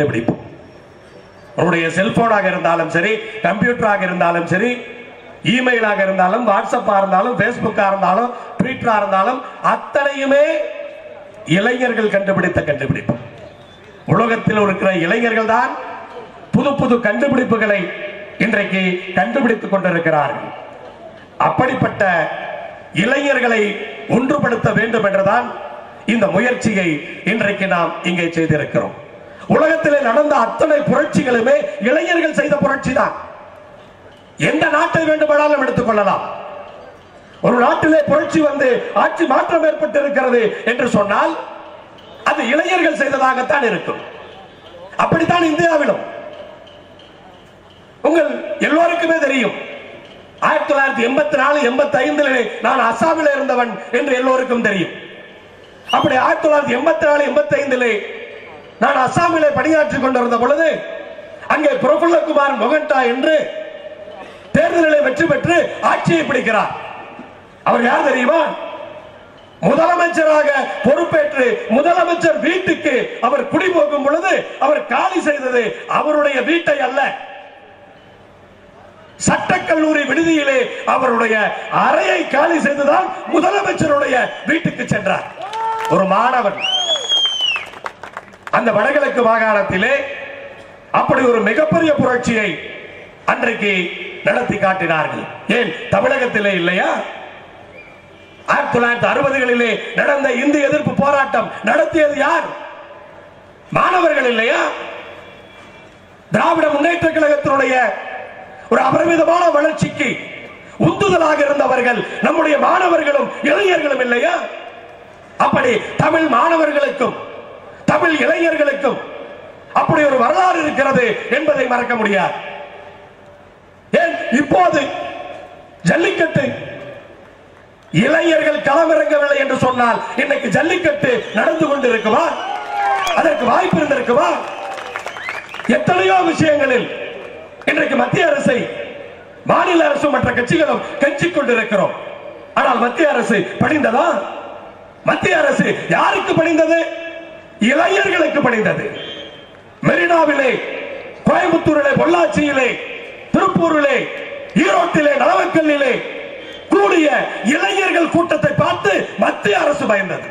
கண்டுபிடிப்போம். உங்களுடைய செல்போனாக இருந்தாலும் சரி கம்ப்யூட்டராக இருந்தாலும் சரி இமெயிலாக இருந்தாலும் வாட்ஸ்அப்பா இருந்தாலும் பேஸ்புக்கா இருந்தாலும் ட்விட்டரா இருந்தாலும் அத்தனையுமே இளைஞர்கள் கண்டுபிடித்த கண்டுபிடிப்பு. உலகத்தில் இருக்கிற இளைஞர்கள் தான் புது புது கண்டுபிடிப்புகளை இன்றைக்கு கண்டுபிடித்துக் கொண்டிருக்கிறார்கள். அப்படிப்பட்ட இளைஞர்களை ஒன்றுபடுத்த வேண்டும் என்றுதான் இந்த முயற்சியை இன்றைக்கு நாம் இங்கே செய்திருக்கிறோம். உலகத்திலே நடந்த அத்தனை புரட்சிகளுமே இளைஞர்கள் செய்த புரட்சி தான் எந்த நாட்டை வேண்டுமானாலும் எடுத்துக் கொள்ளலாம். ஒரு நாட்டிலே புரட்சி வந்து ஆட்சி மாற்றம் ஏற்பட்டு இருக்கிறது என்று சொன்னால் அது இளைஞர்கள் செய்ததாகத்தான் இருக்கும். அப்படித்தான் இந்தியாவிலும். உங்கள் எல்லோருக்குமே தெரியும் ஆயிரத்தி தொள்ளாயிரத்தி எண்பத்தி நாலு எண்பத்தி ஐந்துல நான் அசாமில் இருந்தவன் என்று எல்லோருக்கும் தெரியும். அப்படி ஆயிரத்தி தொள்ளாயிரத்தி எண்பத்தி நாலு எண்பத்தி ஐந்திலே நான் அசாமிலே பணியாற்றிக் கொண்டிருந்த பொழுது அங்கே பிரபுல்லகுமார் மொகண்டா என்று தேர்தலில் வெற்றி பெற்று ஆட்சியை பிடிக்கிறார். அவர் யார் தெரியுமா? முதலமைச்சராக பொறுப்பேற்று முதலமைச்சர் வீட்டுக்கு அவர் குடிபோகும் பொழுது அவர் காலி செய்தது அவருடைய வீட்டை அல்ல. சட்டக்கல்லூரி விடுதியிலே அவருடைய அறையை காலி செய்துதான் முதலமைச்சருடைய வீட்டுக்கு சென்றார். ஒரு மாணவன். அந்த வடகிழக்கு மாகாணத்திலே அப்படி ஒரு மிகப்பெரிய புரட்சியை அன்றைக்கு நடத்தி காட்டினார்கள். ஏன்? தமிழகத்திலே இல்லையா? ஆயிரத்தி தொள்ளாயிரத்தி அறுபதுகளிலே நடந்த இந்திய எதிர்ப்பு போராட்டம் நடத்தியது யார்? மாணவர்கள் இல்லையா? திராவிட முன்னேற்ற கழகத்தினுடைய ஒரு அபரிமிதமான வளர்ச்சிக்கு உந்துதலாக இருந்தவர்கள் நம்முடைய மாணவர்களும் இளைஞர்களும் இல்லையா? அப்படி தமிழ் மாணவர்களுக்கும் தமிழ் இளைஞர்களுக்கும் அப்படி ஒரு வரலாறு இருக்கிறது என்பதை மறக்க முடியாது. ஏன்? இப்போது ஜல்லிக்கட்டு இளைஞர்கள் களமிறங்கவில்லை என்று சொன்னால் இன்னைக்கு ஜல்லிக்கட்டு நடந்து கொண்டிருக்குமா? அதற்கு வாய்ப்பு இருந்திருக்குமா? எத்தனையோ விஷயங்களில் இன்றைக்கு மத்திய அரசை மாநில அரசு மற்ற கட்சிகளும் கெஞ்சிக் கொண்டிருக்கிறோம். ஆனால் மத்திய அரசு படிந்ததா மத்திய அரசு யாருக்கு படிந்தது இளைஞர்களுக்கு பணிந்தது. மெரினாவிலே கோயம்புத்தூரிலே பொள்ளாச்சியிலே திருப்பூரிலே ஈரோட்டிலே நாமக்கல்லிலே கூடிய இளைஞர்கள் கூட்டத்தை பார்த்து மத்திய அரசு பயந்தது.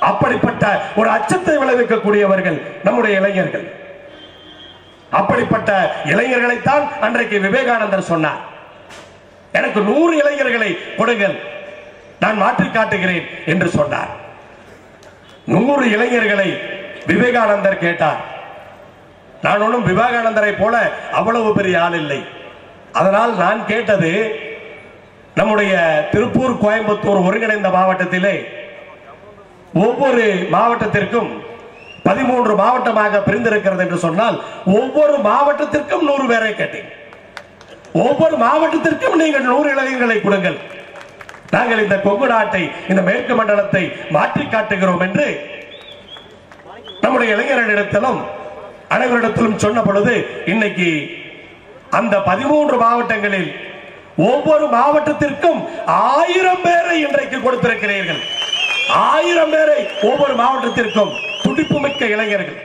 அப்படிப்பட்ட ஒரு அச்சத்தை விளைவிக்கக்கூடியவர்கள் நம்முடைய இளைஞர்கள். அப்படிப்பட்ட இளைஞர்களைத்தான் அன்றைக்கு விவேகானந்தர் சொன்னார். எனக்கு நூறு இளைஞர்களை கொடுங்கள் நான் மாற்றி காட்டுகிறேன் என்று சொன்னார். நூறு இளைஞர்களை விவேகானந்தர் கேட்டார். நான் ஒன்றும் விவேகானந்தரை போல அவ்வளவு பெரிய ஆள் இல்லை. அதனால் நான் கேட்டது நம்முடைய திருப்பூர் கோயம்புத்தூர் ஒருங்கிணைந்த மாவட்டத்திலே ஒவ்வொரு மாவட்டத்திற்கும் பதிமூன்று மாவட்டமாக பிரிந்திருக்கிறது என்று சொன்னால் ஒவ்வொரு மாவட்டத்திற்கும் நூறு பேரை கேட்டேன். ஒவ்வொரு மாவட்டத்திற்கும் நீங்கள் நூறு இளைஞர்களை கொடுங்கள். நாங்கள் இந்த கொங்கு நாட்டை இந்த மேற்கு மண்டலத்தை மாற்றி காட்டுகிறோம் என்று நம்முடைய இளைஞர்களிடத்திலும் அனைவரிடத்திலும் சொன்ன பொழுது இன்னைக்கு அந்த பதிமூன்று மாவட்டங்களில் ஒவ்வொரு மாவட்டத்திற்கும் ஆயிரம் பேரை இன்றைக்கு கொடுத்திருக்கிறீர்கள். ஆயிரம் பேரை ஒவ்வொரு மாவட்டத்திற்கும் துடிப்பு மிக்க இளைஞர்கள்.